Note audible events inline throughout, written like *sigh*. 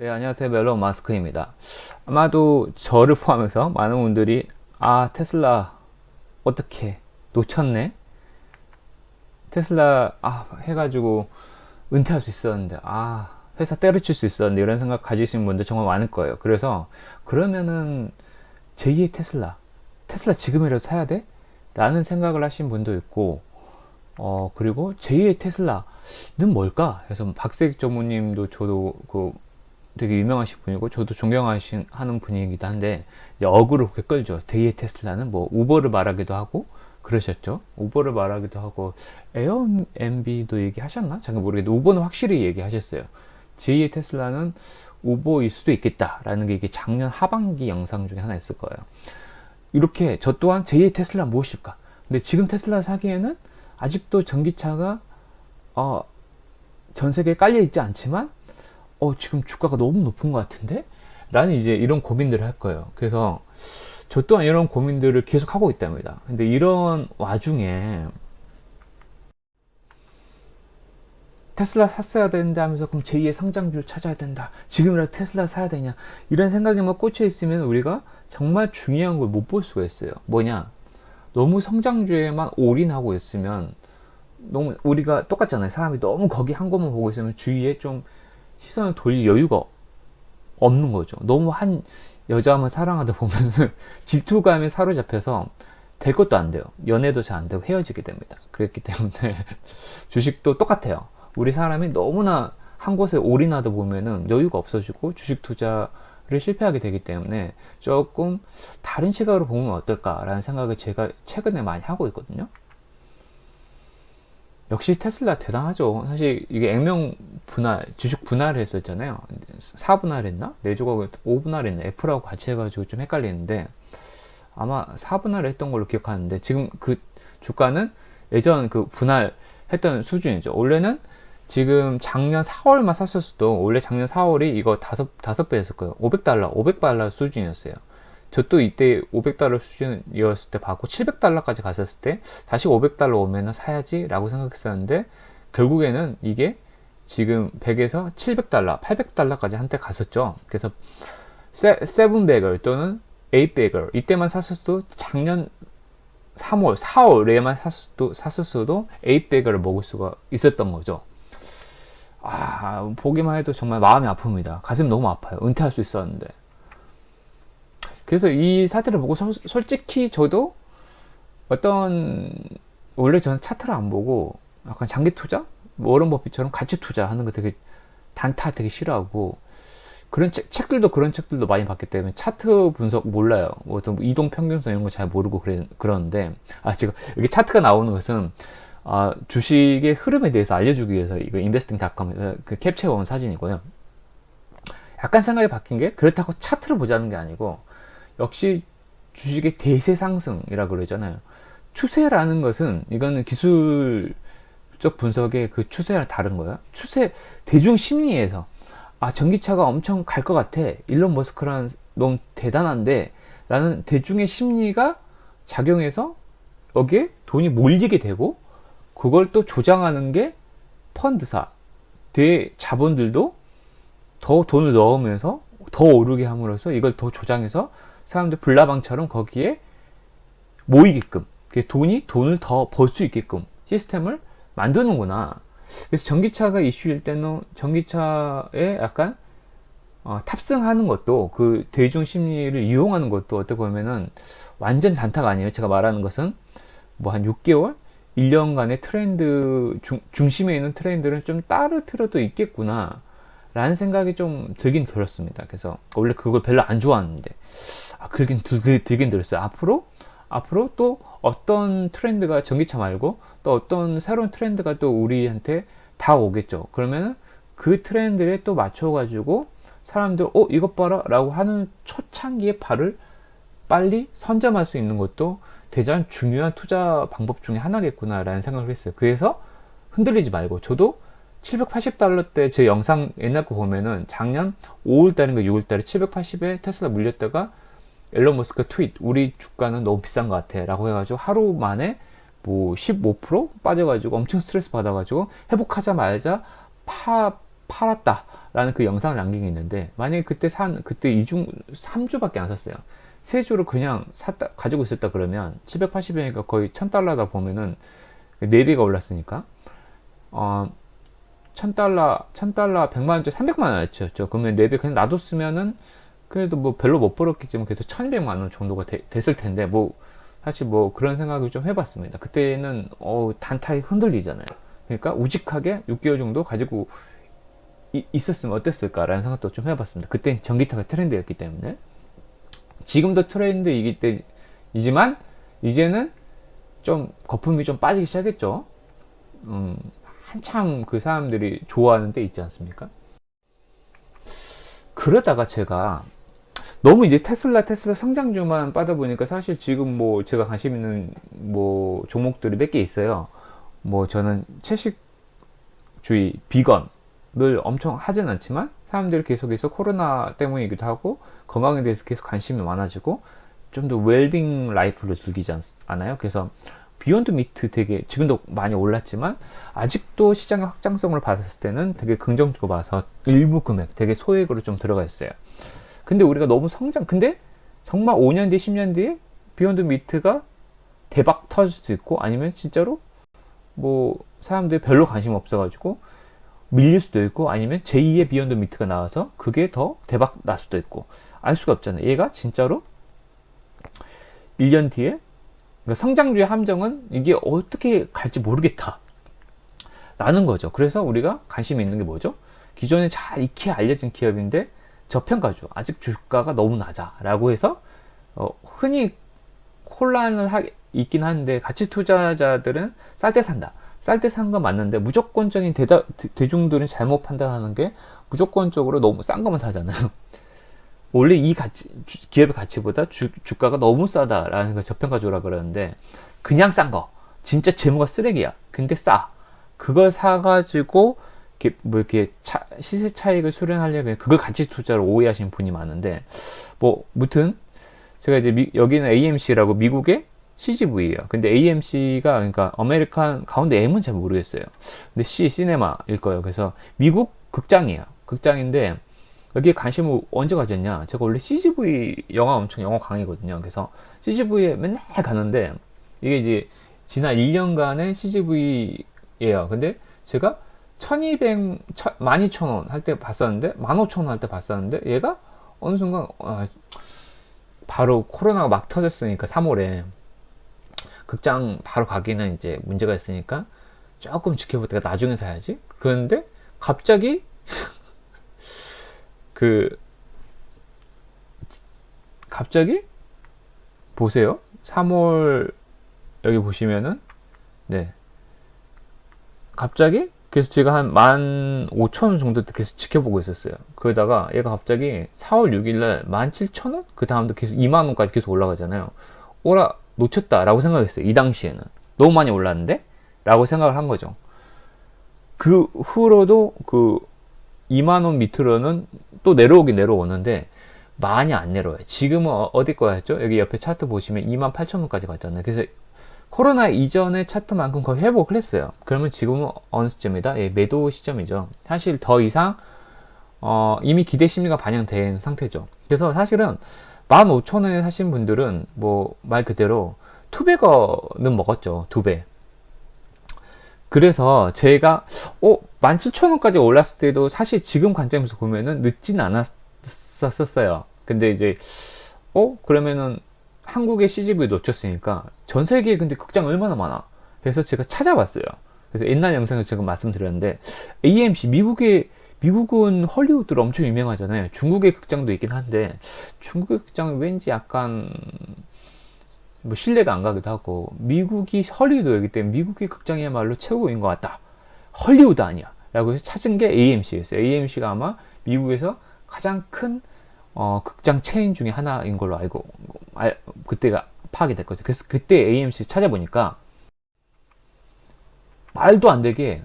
네, 안녕하세요. 멜론 마스크입니다. 아마도 저를 포함해서 많은 분들이 아, 테슬라 어떻게 놓쳤네? 테슬라 아, 해가지고 은퇴할 수 있었는데 아, 회사 때려칠 수 있었는데 이런 생각 가지신 분들 정말 많을 거예요. 그래서 그러면은 제2의 테슬라, 테슬라 지금이라도 사야 돼? 라는 생각을 하신 분도 있고 어, 그리고 제2의 테슬라는 뭘까? 그래서 박세익 전무님도 저도 그 되게 유명하신 분이고 저도 존경하신 하는 분이기도 한데 어그로 그렇게 끌죠. 제2의 테슬라는 뭐 우버를 말하기도 하고 그러셨죠. 우버를 말하기도 하고 에어엠비도 얘기하셨나? 잘 모르겠는데 우버는 확실히 얘기하셨어요. 제2의 테슬라는 우버일 수도 있겠다라는 게 이게 작년 하반기 영상 중에 하나 있을 거예요. 이렇게 저 또한 제2의 테슬라 무엇일까? 근데 지금 테슬라 사기에는 아직도 전기차가 어, 전 세계에 깔려 있지 않지만 어, 지금 주가가 너무 높은 것 같은데? 라는 이제 이런 고민들을 할 거예요. 그래서 저 또한 이런 고민들을 계속 하고 있답니다. 근데 이런 와중에 테슬라 샀어야 된다 하면서 그럼 제2의 성장주를 찾아야 된다. 지금이라도 테슬라 사야 되냐. 이런 생각에만 꽂혀 있으면 우리가 정말 중요한 걸 못 볼 수가 있어요. 뭐냐. 너무 성장주에만 올인하고 있으면 너무 우리가 똑같잖아요. 사람이 너무 거기 한 것만 보고 있으면 주위에 좀 시선을 돌릴 여유가 없는 거죠. 너무 한 여자만 사랑하다 보면은 *laughs* 질투감에 사로잡혀서 될 것도 안 돼요. 연애도 잘 안 되고 헤어지게 됩니다. 그렇기 때문에 *laughs* 주식도 똑같아요. 우리 사람이 너무나 한 곳에 올인하다 보면은 여유가 없어지고 주식 투자를 실패하게 되기 때문에 조금 다른 시각으로 보면 어떨까라는 생각을 제가 최근에 많이 하고 있거든요. 역시 테슬라 대단하죠. 사실 이게 액면 분할, 주식 분할을 했었잖아요. 4분할 했나? 내조각을 5분할 했나? F라고 같이 해가지고 좀 헷갈리는데 아마 4분할 했던 걸로 기억하는데 지금 그 주가는 예전 그 분할 했던 수준이죠. 원래는 지금 작년 4월만 샀었어도 원래 작년 4월이 이거 다섯 다섯 배 했을 거예요. 500달러, 500달러 수준이었어요. 저 또 이때 500달러 수준이었을 때 받고 700달러까지 갔었을 때 다시 500달러 오면은 사야지 라고 생각했었는데 결국에는 이게 지금 100에서 700달러, 800달러까지 한때 갔었죠. 그래서 세, 세븐백을 또는 에이백을 이때만 샀었어도 작년 3월, 4월에만 샀어도, 샀었어도 에이백을 먹을 수가 있었던 거죠. 아, 보기만 해도 정말 마음이 아픕니다. 가슴이 너무 아파요. 은퇴할 수 있었는데. 그래서 이 사태를 보고 서, 솔직히 저도 어떤 원래 저는 차트를 안 보고 약간 장기 투자, 뭐 워런 버핏처럼 가치 투자하는 거 되게 단타 되게 싫어하고 그런 책, 책들도 그런 책들도 많이 봤기 때문에 차트 분석 몰라요. 뭐 어떤 이동 평균선 이런 거 잘 모르고 그래, 그러는데 아 지금 여기 차트가 나오는 것은 아, 주식의 흐름에 대해서 알려주기 위해서 이거 인베스팅닷컴에서 그 캡처해 온 사진이고요. 약간 생각이 바뀐 게 그렇다고 차트를 보자는 게 아니고 역시 주식의 대세 상승이라 그러잖아요. 추세라는 것은 이거는 기술적 분석의 그 추세랑 다른 거예요. 추세 대중 심리에서 아 전기차가 엄청 갈 것 같아. 일론 머스크라는 너무 대단한데 라는 대중의 심리가 작용해서 여기에 돈이 몰리게 되고 그걸 또 조장하는 게 펀드사 대 자본들도 더 돈을 넣으면서 더 오르게 함으로써 이걸 더 조장해서 사람들 불나방처럼 거기에 모이게끔 돈이 돈을 더 벌 수 있게끔 시스템을 만드는구나. 그래서 전기차가 이슈일 때는 전기차에 약간 어, 탑승하는 것도 그 대중 심리를 이용하는 것도 어떻게 보면은 완전 단타가 아니에요. 제가 말하는 것은 뭐 한 6개월 1년간의 트렌드 중, 중심에 있는 트렌드를 좀 따를 필요도 있겠구나 라는 생각이 좀 들긴 들었습니다. 그래서 원래 그걸 별로 안 좋아하는데 아, 들긴, 들, 들긴 들었어요. 앞으로 앞으로 또 어떤 트렌드가 전기차 말고 또 어떤 새로운 트렌드가 또 우리한테 다 오겠죠. 그러면 그 트렌드에 또 맞춰가지고 사람들 어 이것 봐라 라고 하는 초창기의 발을 빨리 선점할 수 있는 것도 대단 중요한 투자 방법 중에 하나겠구나 라는 생각을 했어요. 그래서 흔들리지 말고 저도 780달러 때 제 영상 옛날 거 보면은 작년 5월 달인가 6월 달에 780에 테슬라 물렸다가 앨런 머스크 트윗 우리 주가는 너무 비싼 것 같아 라고 해가지고 하루 만에 뭐 15% 빠져가지고 엄청 스트레스 받아가지고 회복하자마자 파, 팔았다 라는 그 영상을 남긴 게 있는데 만약에 그때 산 그때 이중 3주밖에 안 샀어요. 세 주를 그냥 샀다 가지고 있었다 그러면 780원이니까 거의 1000달러다 보면은 4배가 올랐으니까 어 1000달러 1000달러 100만 원짜리 300만 원이었죠. 그러면 4배 그냥 놔뒀으면은 그래도 뭐 별로 못 벌었겠지만 그래도 1200만 원 정도가 되- 됐을 텐데 뭐 사실 뭐 그런 생각을 좀 해봤습니다. 그때는 어 단타에 흔들리잖아요. 그러니까 우직하게 6개월 정도 가지고 이- 있었으면 어땠을까라는 생각도 좀 해봤습니다. 그때 전기차가 트렌드였기 때문에 지금도 트렌드이기 때이지만 이제는 좀 거품이 좀 빠지기 시작했죠. 음, 한참 그 사람들이 좋아하는 때 있지 않습니까? 그러다가 제가 너무 이제 테슬라 테슬라 성장주만 빠다 보니까 사실 지금 뭐 제가 관심 있는 뭐 종목들이 몇 개 있어요. 뭐 저는 채식주의 비건을 엄청 하진 않지만 사람들이 계속해서 코로나 때문이기도 하고 건강에 대해서 계속 관심이 많아지고 좀 더 웰빙 라이프를 즐기지 않, 않아요? 그래서 비욘드 미트 되게 지금도 많이 올랐지만 아직도 시장의 확장성을 봤을 때는 되게 긍정적으로 봐서 일부 금액 되게 소액으로 좀 들어가 있어요. 근데 우리가 너무 성장 근데 정말 5년 뒤 10년 뒤에 비욘드 미트가 대박 터질 수도 있고 아니면 진짜로 뭐 사람들이 별로 관심 없어가지고 밀릴 수도 있고 아니면 제2의 비욘드 미트가 나와서 그게 더 대박 날 수도 있고 알 수가 없잖아요. 얘가 진짜로 1년 뒤에 그러니까 성장주의 함정은 이게 어떻게 갈지 모르겠다. 라는 거죠. 그래서 우리가 관심 있는 게 뭐죠? 기존에 잘 익히 알려진 기업인데 저평가죠. 아직 주가가 너무 낮아. 라고 해서 어, 흔히 혼란을 하, 있긴 한데 가치 투자자들은 쌀 때 산다. 쌀 때 산 건 맞는데 무조건적인 대다, 대, 중들은 잘못 판단하는 게 무조건적으로 너무 싼 것만 사잖아요. *laughs* 원래 이 가치, 주, 기업의 가치보다 주, 주가가 너무 싸다라는 걸 저평가주라 그러는데 그냥 싼 거. 진짜 재무가 쓰레기야. 근데 싸. 그걸 사가지고 이렇게 뭐 이렇게 차, 시세 차익을 수련하려면 그걸 가치 투자로 오해하시는 분이 많은데 뭐 무튼 제가 이제 미, 여기는 AMC라고 미국의 CGV예요. 근데 AMC가 그러니까 아메리칸 가운데 M은 잘 모르겠어요. 근데 C 시네마일 거예요. 그래서 미국 극장이에요. 극장인데 여기에 관심을 언제 가졌냐? 제가 원래 CGV 영화 엄청 영화 강의거든요. 그래서 CGV에 맨날 가는데 이게 이제 지난 1년간의 CGV예요. 근데 제가 1200, 12,000원 할 때 봤었는데 15,000원 할 때 봤었는데 얘가 어느 순간 아, 바로 코로나가 막 터졌으니까 3월에 극장 바로 가기는 이제 문제가 있으니까 조금 지켜보다가 나중에 사야지. 그런데 갑자기 *laughs* 그 갑자기 보세요. 3월 여기 보시면은 네 갑자기 그래서 제가 한 15,000원 정도 계속 지켜보고 있었어요. 그러다가 얘가 갑자기 4월 6일날 17,000원? 그 다음도 계속 2만원까지 계속 올라가잖아요. 오라, 놓쳤다라고 생각했어요. 이 당시에는. 너무 많이 올랐는데? 라고 생각을 한 거죠. 그 후로도 그 2만원 밑으로는 또 내려오긴 내려오는데 많이 안 내려와요. 지금은 어- 어디 거였죠? 여기 옆에 차트 보시면 28,000원까지 갔잖아요. 그래서 코로나 이전의 차트만큼 거의 회복을 했어요. 그러면 지금은 어느 시점이다? 예, 매도 시점이죠. 사실 더 이상 어, 이미 기대 심리가 반영된 상태죠. 그래서 사실은 15,000원에 사신 분들은 뭐 말 그대로 투배거는 먹었죠. 두 배. 그래서 제가 어 17,000원까지 올랐을 때도 사실 지금 관점에서 보면은 늦진 않았었어요. 근데 이제 어 그러면은 한국의 CGV 놓쳤으니까 전 세계에 근데 극장 얼마나 많아? 그래서 제가 찾아봤어요. 그래서 옛날 영상에서 제가 말씀드렸는데 AMC 미국의 미국은 헐리우드로 엄청 유명하잖아요. 중국의 극장도 있긴 한데 중국의 극장은 왠지 약간 뭐 신뢰가 안 가기도 하고 미국이 헐리우드이기 때문에 미국의 극장이야말로 최고인 것 같다. 헐리우드 아니야. 라고 해서 찾은 게 AMC였어요. AMC가 아마 미국에서 가장 큰 어, 극장 체인 중에 하나인 걸로 알고 알, 그때가 파악이 됐거든요. 그래서 그때 AMC 찾아보니까 말도 안 되게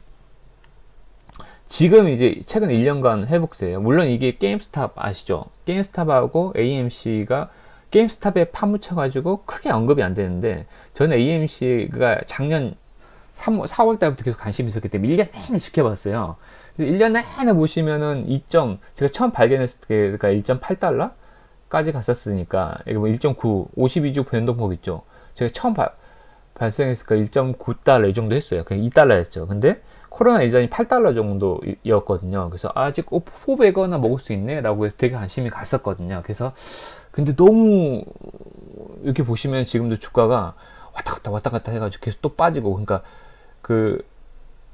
지금 이제 최근 1년간 회복세예요. 물론 이게 게임스탑 아시죠? 게임스탑하고 AMC가 게임스탑에 파묻혀 가지고 크게 언급이 안 되는데 저는 AMC가 작년 3, 4월 달부터 계속 관심이 있었기 때문에 1년 내내 지켜봤어요. 근데 1년 내내 보시면은 2점, 제가 처음 발견했을 때, 그러니까 1.8달러 까지 갔었으니까, 이게 뭐 1.9, 52주 변동폭 있죠. 제가 처음 바, 발생했으니까 1.9달러 이 정도 했어요. 그냥 2달러였죠. 근데 코로나 이전이 8달러 정도였거든요. 그래서 아직 400원은 먹을 수 있네? 라고 해서 되게 관심이 갔었거든요. 그래서, 근데 너무, 이렇게 보시면 지금도 주가가 왔다 갔다 왔다 갔다 해가지고 계속 또 빠지고, 그러니까 그,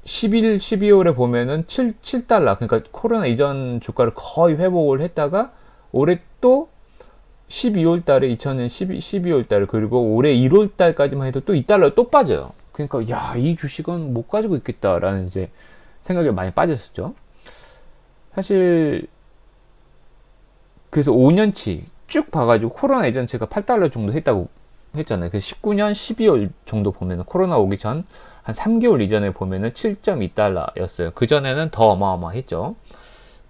11, 12월에 보면은 7, 7달러, 그러니까 코로나 이전 주가를 거의 회복을 했다가 올해 또 12월 달에 2000년 12, 12월 달 그리고 올해 1월 달까지만 해도 또 2달러 또 빠져요. 그러니까 야, 이 주식은 못 가지고 있겠다라는 이제 생각이 많이 빠졌었죠. 사실 그래서 5년치 쭉 봐가지고 코로나 이전 제가 8달러 정도 했다고 했잖아요. 그래서 19년 12월 정도 보면은 코로나 오기 전 한 3개월 이전에 보면은 7.2달러였어요. 그 전에는 더 어마어마했죠.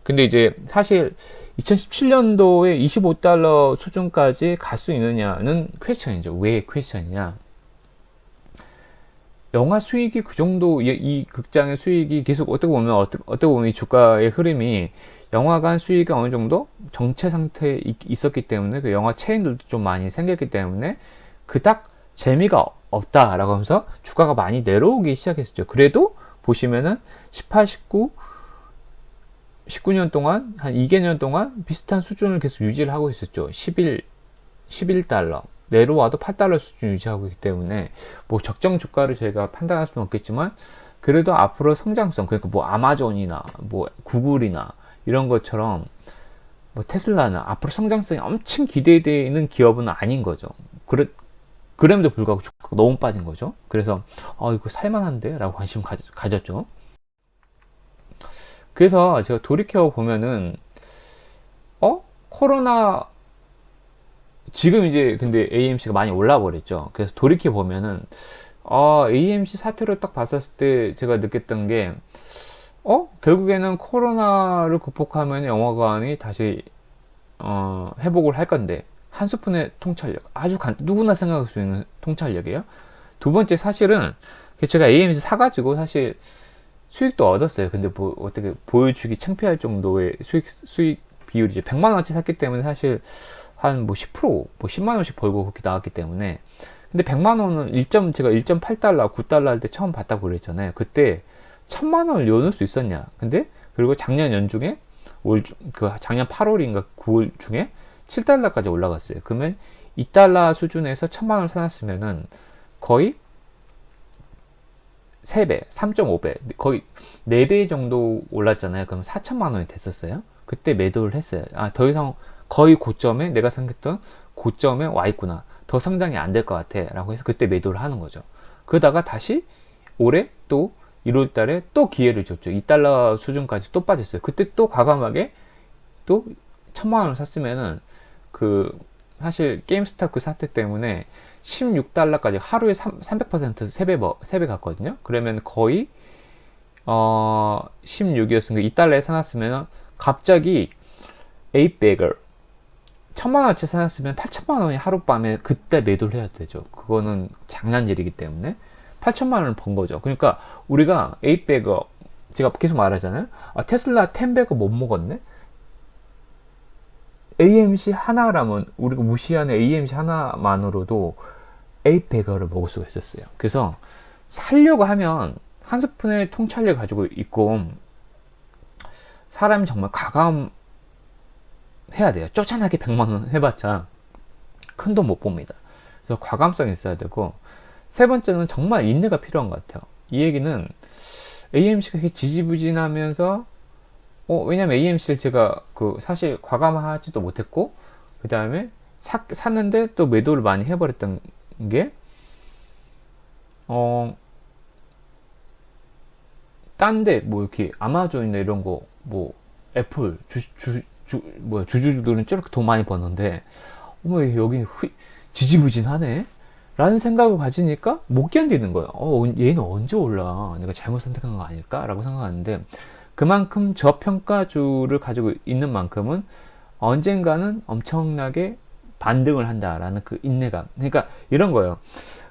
근데 이제 사실 2017년도에 25달러 수준까지 갈 수 있느냐는 퀘스천이죠. 왜 퀘스천이냐? 영화 수익이 그 정도 이, 이 극장의 수익이 계속 어떻게 보면 어떻게, 어떻게 보면 이 주가의 흐름이 영화관 수익이 어느 정도 정체 상태에 있, 었기 때문에 그 영화 체인들도 좀 많이 생겼기 때문에 그닥 재미가 없다라고 하면서 주가가 많이 내려오기 시작했었죠. 그래도 보시면은 18, 19, 19년 동안 한 2개년 동안 비슷한 수준을 계속 유지를 하고 있었죠. 11, 11달러. 내려와도 8달러 수준 유지하고 있기 때문에 뭐 적정 주가를 저희가 판단할 수는 없겠지만 그래도 앞으로 성장성 그러니까 뭐 아마존이나 뭐 구글이나 이런 것처럼 뭐 테슬라는 앞으로 성장성이 엄청 기대되는 기업은 아닌 거죠. 그래, 그럼에도 불구하고 주가가 너무 빠진 거죠. 그래서 어 이거 살만한데? 라고 관심 가, 가졌죠. 그래서 제가 돌이켜 보면은 어 코로나 지금 이제 근데 AMC가 많이 올라 버렸죠. 그래서 돌이켜 보면은 어, AMC 사태를 딱 봤었을 때 제가 느꼈던 게 어? 결국에는 코로나를 극복하면 영화관이 다시 어, 회복을 할 건데 한 스푼의 통찰력 아주 간, 누구나 생각할 수 있는 통찰력이에요. 두 번째 사실은 제가 AMC 사가지고 사실 수익도 얻었어요. 근데 뭐 어떻게 보여주기 창피할 정도의 수익 수익 비율이죠. 100만 원어치 샀기 때문에 사실 한 뭐 10%, 뭐 10만 원씩 벌고 그렇게 나왔기 때문에 근데 100만 원은 1. 제가 1.8달러, 9달러 할 때 처음 봤다고 그랬잖아요. 그때 1000만 원을 여는 수 있었냐? 근데 그리고 작년 연중에 올 그 작년 8월인가 9월 중에 7달러까지 올라갔어요. 그러면 2달러 수준에서 1000만 원을 사놨으면은 거의 3배, 3.5배, 거의 4배 정도 올랐잖아요. 그럼 4천만 원이 됐었어요. 그때 매도를 했어요. 아, 더 이상 거의 고점에 내가 생각했던 고점에 와 있구나. 더 성장이 안 될 것 같아. 라고 해서 그때 매도를 하는 거죠. 그러다가 다시 올해 또 1월 달에 또 기회를 줬죠. 2달러 수준까지 또 빠졌어요. 그때 또 과감하게 또 천만 원을 샀으면은 그 사실 게임스타 그 사태 때문에 16달러까지 하루에 3, 300% 3배, 3배 갔거든요. 그러면 거의, 어, 16이었으니까 2달러에 사놨으면 갑자기 8배걸 천만 원어치 사놨으면 8천만 원이 하룻밤에 그때 매도를 해야 되죠. 그거는 장난질이기 때문에 8천만 원을 번 거죠. 그러니까 우리가 8배거 제가 계속 말하잖아요. 아, 테슬라 10배거 못 먹었네? AMC 하나라면 우리가 무시하는 AMC 하나만으로도 8배거를 먹을 수가 있었어요. 그래서 살려고 하면 한 스푼의 통찰력 가지고 있고 사람이 정말 가감 해야 돼요. 쪼잔하게 100만 원 해봤자 큰 돈 못 봅니다. 그래서 과감성이 있어야 되고 세 번째는 정말 인내가 필요한 것 같아요. 이 얘기는 AMC가 지지부진하면서 어, 왜냐면 AMC를 제가 그 사실 과감하지도 못했고 그 다음에 샀는데 또 매도를 많이 해버렸던 게 어, 딴 데 뭐 이렇게 아마존이나 이런 거 뭐 애플 주, 주, 주, 뭐 주주들은 저렇게 돈 많이 버는데 어머 여기 지지부진하네? 라는 생각을 가지니까 못 견디는 거예요. 어, 얘는 언제 올라? 내가 잘못 선택한 거 아닐까? 라고 생각하는데 그만큼 저평가주를 가지고 있는 만큼은 언젠가는 엄청나게 반등을 한다라는 그 인내감. 그러니까 이런 거예요.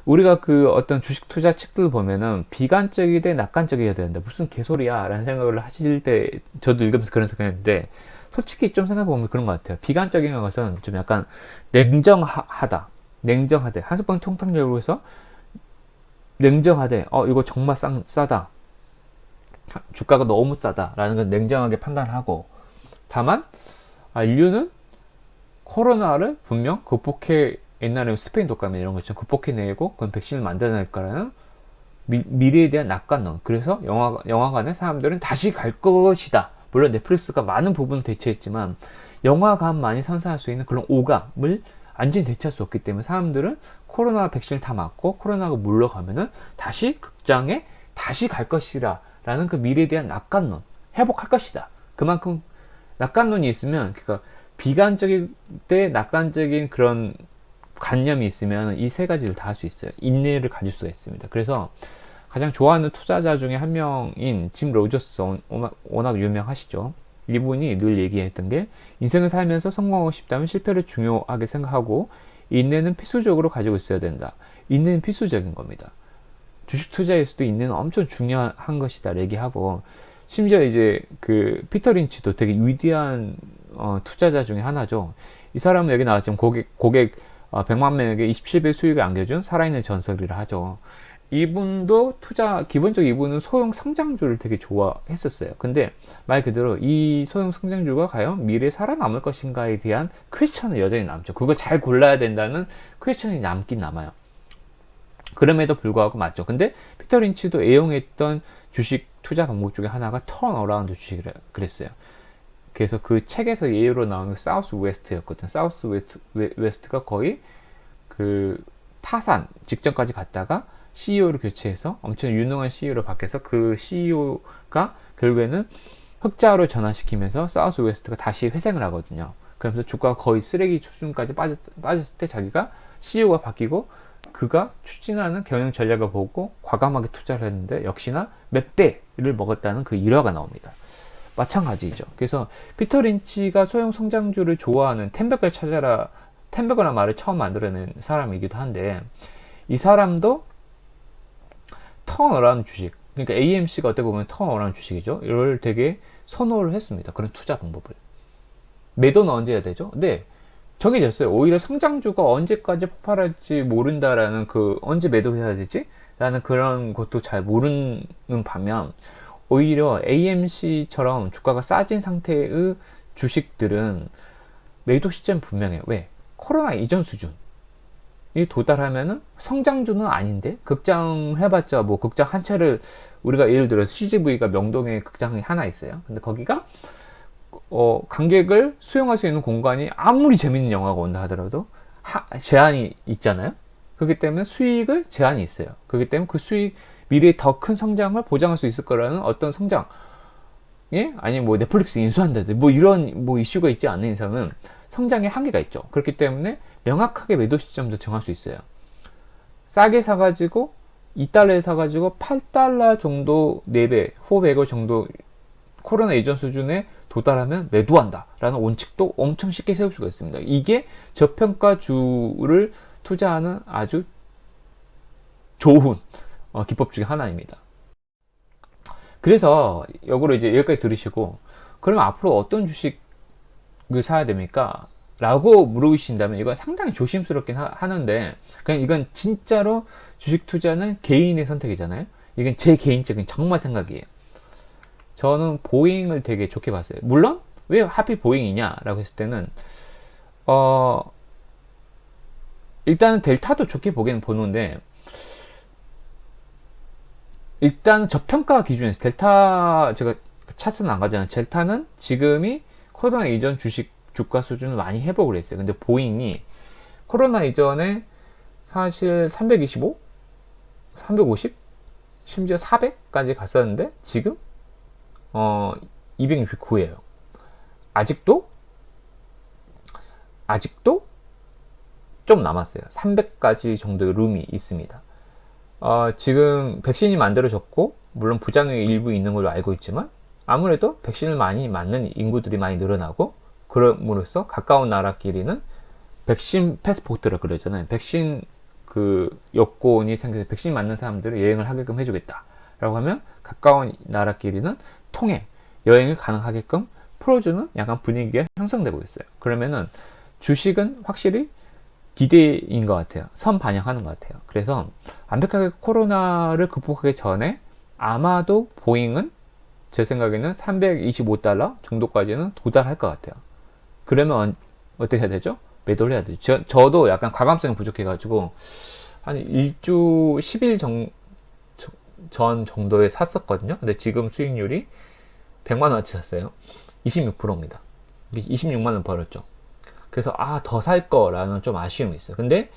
우리가 그 어떤 주식 투자 책들 보면은 비관적이되 낙관적이어야 된다. 무슨 개소리야 라는 생각을 하실 때 저도 읽으면서 그런 생각했는데 솔직히 좀 생각해보면 그런 것 같아요. 비관적인 것은 좀 약간 냉정하다. 냉정하대. 통탕 열고 해서 냉정하대. 어, 이거 정말 싸, 싸다. 주가가 너무 싸다. 라는 건 냉정하게 판단하고. 다만, 아, 인류는 코로나를 분명 극복해, 옛날에 스페인 독감 이런 것처럼 극복해내고, 그건 백신을 만들어낼 거라는 미, 미래에 대한 낙관론. 그래서 영화, 영화관에 사람들은 다시 갈 것이다. 물론 넷플릭스가 많은 부분을 대체했지만, 영화관만이 선사할 수 있는 그런 오감을 완전히 대체할 수 없기 때문에 사람들은 코로나 백신을 다 맞고 코로나가 물러가면은 다시 극장에 다시 갈 것이라 라는 그 미래에 대한 낙관론 회복할 것이다 그만큼 낙관론이 있으면 그러니까 비관적일 때 낙관적인 그런 관념이 있으면 이 세 가지를 다 할 수 있어요 인내를 가질 수가 있습니다 그래서 가장 좋아하는 투자자 중에 한 명인 짐 로저스 워낙 유명하시죠 이분이 늘 얘기했던 게 인생을 살면서 성공하고 싶다면 실패를 중요하게 생각하고 인내는 필수적으로 가지고 있어야 된다. 인내는 필수적인 겁니다. 주식 투자에서도 인내는 엄청 중요한 것이다 얘기하고 심지어 이제 그 피터 린치도 되게 위대한 어, 투자자 중에 하나죠. 이 사람은 여기 나왔지만 고객 고객 어, 100만 명에게 27배 수익을 안겨준 살아있는 전설이라 하죠. 이분도 투자 기본적으로 이분은 소형 성장주를 되게 좋아했었어요. 근데 말 그대로 이 소형 성장주가 과연 미래에 살아남을 것인가에 대한 퀘스천은 여전히 남죠. 그걸 잘 골라야 된다는 퀘스천이 남긴 남아요. 그럼에도 불구하고 맞죠. 근데 피터 린치도 애용했던 주식 투자 방법 중에 하나가 턴 어라운드 주식이라 그랬어요. 그래서 그 책에서 예로 나오는 사우스 웨스트였거든. 사우스 웨스트가 거의 그 파산 직전까지 갔다가 CEO를 교체해서 엄청 유능한 CEO로 바뀌어서 그 CEO가 결국에는 흑자로 전환시키면서 사우스 웨스트가 다시 회생을 하거든요. 그러면서 주가가 거의 쓰레기 수준까지 빠졌, 빠졌을 때 자기가 CEO가 바뀌고 그가 추진하는 경영 전략을 보고 과감하게 투자를 했는데 역시나 몇 배를 먹었다는 그 일화가 나옵니다. 마찬가지죠. 그래서 피터 린치가 소형 성장주를 좋아하는 텐베거를 찾아라 텐베거라는 말을 처음 만들어낸 사람이기도 한데 이 사람도 턴어라는 주식 그러니까 AMC가 어떻게 보면 턴어라는 주식이죠 이걸 되게 선호를 했습니다 그런 투자 방법을 매도는 언제 해야 되죠? 네 정해졌어요 오히려 성장주가 언제까지 폭발할지 모른다라는 그 언제 매도해야 되지? 라는 그런 것도 잘 모르는 반면 오히려 AMC처럼 주가가 싸진 상태의 주식들은 매도 시점 분명해요 왜? 코로나 이전 수준 이 도달하면은 성장주는 아닌데 극장 해봤자 뭐 극장 한 채를 우리가 예를 들어 CGV가 명동에 극장이 하나 있어요. 근데 거기가 어, 관객을 수용할 수 있는 공간이 아무리 재밌는 영화가 온다 하더라도 하, 제한이 있잖아요. 그렇기 때문에 수익을 제한이 있어요. 그렇기 때문에 그 수익 미래에 더 큰 성장을 보장할 수 있을 거라는 어떤 성장 예? 아니 뭐 넷플릭스 인수한다든지 뭐 이런 뭐 이슈가 있지 않는 이상은 성장의 한계가 있죠. 그렇기 때문에 명확하게 매도 시점도 정할 수 있어요. 싸게 사가지고 2달러에 사가지고 8달러 정도 4배, 400원 정도 코로나 이전 수준에 도달하면 매도한다 라는 원칙도 엄청 쉽게 세울 수가 있습니다. 이게 저평가주를 투자하는 아주 좋은 어, 기법 중에 하나입니다. 그래서 역으로 이제 여기까지 들으시고 그럼 앞으로 어떤 주식을 사야 됩니까? 라고 물어보신다면 이건 상당히 조심스럽긴 하, 는데 그냥 이건 진짜로 주식 투자는 개인의 선택이잖아요. 이건 제 개인적인 정말 생각이에요. 저는 보잉을 되게 좋게 봤어요. 물론 왜 하필 보잉이냐라고 했을 때는 어 일단은 델타도 좋게 보기는 보는데 일단 저평가 기준에서 델타 제가 차트는 안 가잖아요. 델타는 지금이 코로나 이전 주식 주가 수준을 많이 회복을 했어요. 근데 보잉이 코로나 이전에 사실 325, 350, 심지어 400까지 갔었는데 지금 어 269예요. 아직도 아직도 좀 남았어요. 300까지 정도의 룸이 있습니다. 어, 지금 백신이 만들어졌고 물론 부작용이 일부 있는 걸로 알고 있지만 아무래도 백신을 많이 맞는 인구들이 많이 늘어나고 그럼으로써 가까운 나라끼리는 백신 패스포트라 그러잖아요. 백신 그 여건이 생겨서 백신 맞는 사람들은 여행을 하게끔 해주겠다라고 하면 가까운 나라끼리는 통해 여행을 가능하게끔 풀어주는 약간 분위기가 형성되고 있어요. 그러면은 주식은 확실히 기대인 것 같아요. 선 반영하는 것 같아요. 그래서 완벽하게 코로나를 극복하기 전에 아마도 보잉은 제 생각에는 325달러 정도까지는 도달할 것 같아요. 그러면 어떻게 해야 되죠? 매도를 해야 되죠. 저, 저도 약간 과감성이 부족해가지고 한 1주 10일 정, 전 정도에 샀었거든요. 근데 지금 수익률이 100만 원치 샀어요. 26%입니다. 26만 원 벌었죠. 그래서 아 더 살 거라는 좀 아쉬움이 있어요. 근데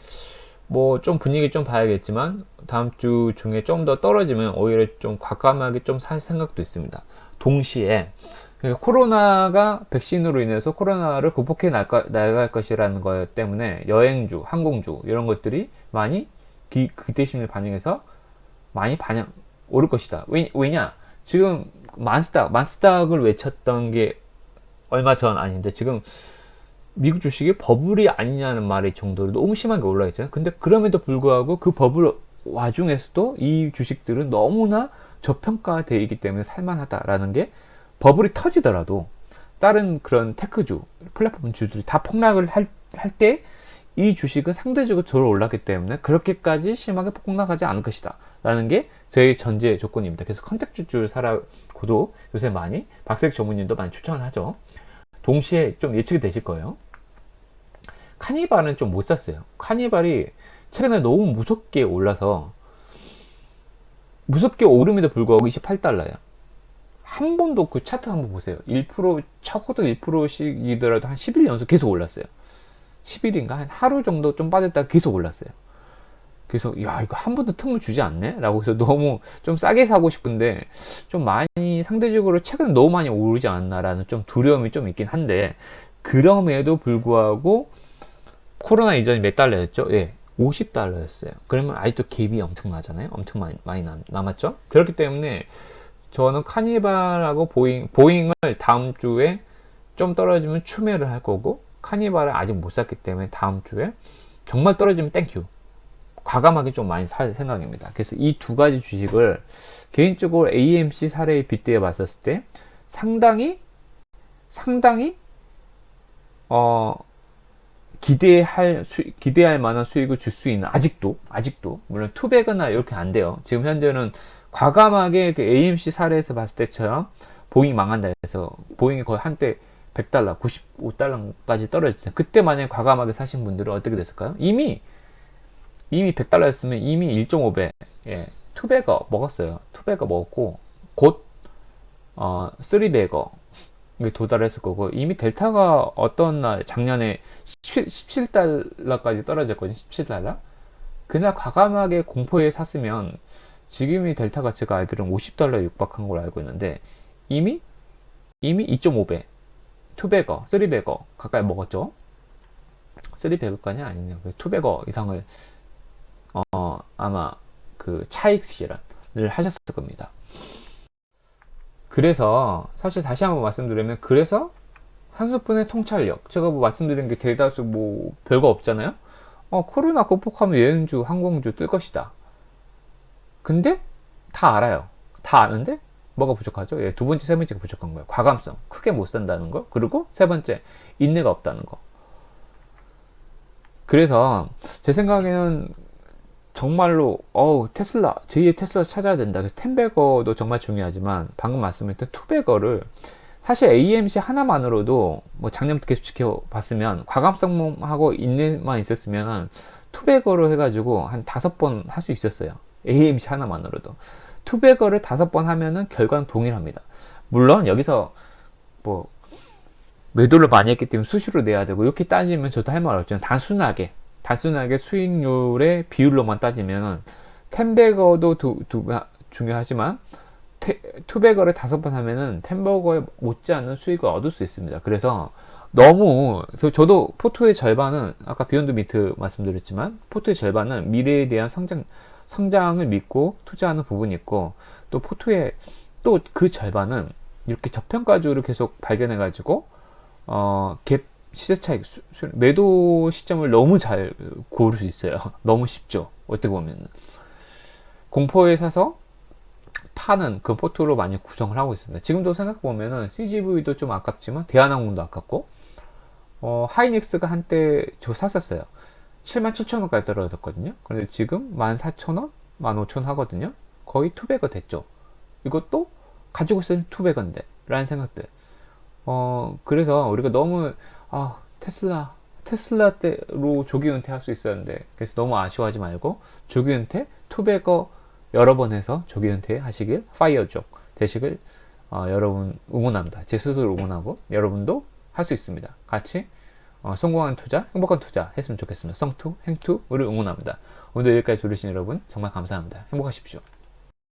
뭐 좀 분위기 좀 봐야겠지만 다음 주 중에 좀 더 떨어지면 오히려 좀 과감하게 좀 살 생각도 있습니다. 동시에 그러니까 코로나가 백신으로 인해서 코로나를 극복해 나가, 나갈 것이라는 거 때문에 여행주, 항공주 이런 것들이 많이 기, 기대심을 반영해서 많이 반영 오를 것이다. 왜, 왜냐? 지금 만스닥, 만스닥을 외쳤던 게 얼마 전 아닌데 지금 미국 주식이 버블이 아니냐는 말이 정도로 너무 심하게 올라 있잖아요. 근데 그럼에도 불구하고 그 버블 와중에서도 이 주식들은 너무나 저평가되어 있기 때문에 살만하다라는 게 버블이 터지더라도 다른 그런 테크주, 플랫폼 주들이 다 폭락을 할 때 이 주식은 상대적으로 덜 올랐기 때문에 그렇게까지 심하게 폭락하지 않을 것이다. 라는 게 저희 전제 조건입니다. 그래서 컨택트주를 사라고도 요새 많이 박색 전문님도 많이 추천을 하죠. 동시에 좀 예측이 되실 거예요. 카니발은 좀 못 샀어요. 카니발이 최근에 너무 무섭게 올라서 무섭게 오름에도 불구하고 28달러야. 한 번도 그 차트 한번 보세요. 1% 적어도 1%씩이더라도 한 10일 연속 계속 올랐어요. 10일인가 한 하루 정도 좀 빠졌다가 계속 올랐어요. 그래서 야 이거 한 번도 틈을 주지 않네? 라고 해서 너무 좀 싸게 사고 싶은데 좀 많이 상대적으로 최근에 너무 많이 오르지 않나 라는 좀 두려움이 좀 있긴 한데 그럼에도 불구하고 코로나 이전에 몇 달러였죠? 예. 50달러였어요. 그러면 아직도 갭이 엄청나잖아요. 엄청 많이, 많이 남, 남았죠? 그렇기 때문에 저는 카니발하고 보잉, 보잉을 다음 주에 좀 떨어지면 추매를 할 거고, 카니발을 아직 못 샀기 때문에 다음 주에 정말 떨어지면 땡큐. 과감하게 좀 많이 살 생각입니다. 그래서 이 두 가지 주식을 개인적으로 AMC 사례에 빗대어 봤었을 때 상당히, 상당히, 어, 기대할 수, 기대할 만한 수익을 줄 수 있는 아직도 아직도 물론 투백이나 이렇게 안 돼요. 지금 현재는 과감하게 그 AMC 사례에서 봤을 때처럼 보잉 망한다 해서 보잉이 거의 한때 100달러, 95달러까지 떨어졌잖아요. 그때 만약에 과감하게 사신 분들은 어떻게 됐을까요? 이미 이미 100달러였으면 이미 1.5배 예, 투베거 먹었어요. 투베거 먹었고 곧 어, 3베거 도달했을 거고 이미 델타가 어떤 날 작년에 17, 달러까지 떨어졌거든요. 17달러. 그날 과감하게 공포에 샀으면 지금이 델타가 제가 알기로는 50달러 에 육박한 걸로 알고 있는데 이미 이미 2.5배, 2배거, 3배거 가까이 먹었죠. 3배거까지 아니네요. 2배거 그 이상을 어, 아마 그 차익 실현을 하셨을 겁니다. 그래서 사실 다시 한번 말씀드리면 그래서 한수분의 통찰력 제가 뭐 말씀드린 게 대다수 뭐 별거 없잖아요 어 코로나 극복하면 여행주 항공주 뜰 것이다 근데 다 알아요 다 아는데 뭐가 부족하죠? 예, 두 번째 세 번째가 부족한 거예요. 과감성. 크게 못 산다는 거. 그리고 세 번째 인내가 없다는 거. 그래서 제 생각에는 정말로 어우 테슬라 제2의 테슬라 찾아야 된다. 그래서 텐베거도 정말 중요하지만 방금 말씀드렸던 투베거를 사실 AMC 하나만으로도 뭐 작년부터 계속 지켜봤으면 과감성하고 인내만 있었으면 투베거를 해가지고 한 다섯 번 할 수 있었어요. AMC 하나만으로도 투베거를 다섯 번 하면은 결과는 동일합니다 물론 여기서 뭐 매도를 많이 했기 때문에 수시로 내야 되고 이렇게 따지면 저도 할 말 없지만 단순하게 단순하게 수익률의 비율로만 따지면 텐베거도 두, 두, 중요하지만 테, 투베거를 다섯 번 하면은 텐버거에 못지않은 수익을 얻을 수 있습니다. 그래서 너무 저도 포토의 절반은 아까 비욘드 미트 말씀드렸지만 포토의 절반은 미래에 대한 성장 성장을 믿고 투자하는 부분이 있고 또 포토의 또 그 절반은 이렇게 저평가주를 계속 발견해 가지고 어 갭 시세 차익, 수- 수- 매도 시점을 너무 잘 고를 수 있어요. *laughs* 너무 쉽죠. 어떻게 보면 공포에 사서 파는 그 포트로 많이 구성을 하고 있습니다. 지금도 생각해 보면은 CGV도 좀 아깝지만 대한항공도 아깝고 어, 하이닉스가 한때 저 샀었어요. 77,000원까지 떨어졌거든요. 그런데 지금 14,000원, 15,000원 하거든요. 거의 투배가 됐죠. 이것도 가지고 있으면 투배건데 라는 생각들. 어, 그래서 우리가 너무 아, 테슬라 테슬라 때로 조기 은퇴할 수 있었는데 그래서 너무 아쉬워하지 말고 조기 은퇴 투배거 여러 번 해서 조기 은퇴 하시길 파이어족 되시길 어, 여러분 응원합니다. 제 스스로 응원하고 여러분도 할 수 있습니다. 같이 어, 성공한 투자, 행복한 투자 했으면 좋겠습니다. 성투, 행투, 우리 응원합니다. 오늘 여기까지 들으신 여러분 정말 감사합니다. 행복하십시오.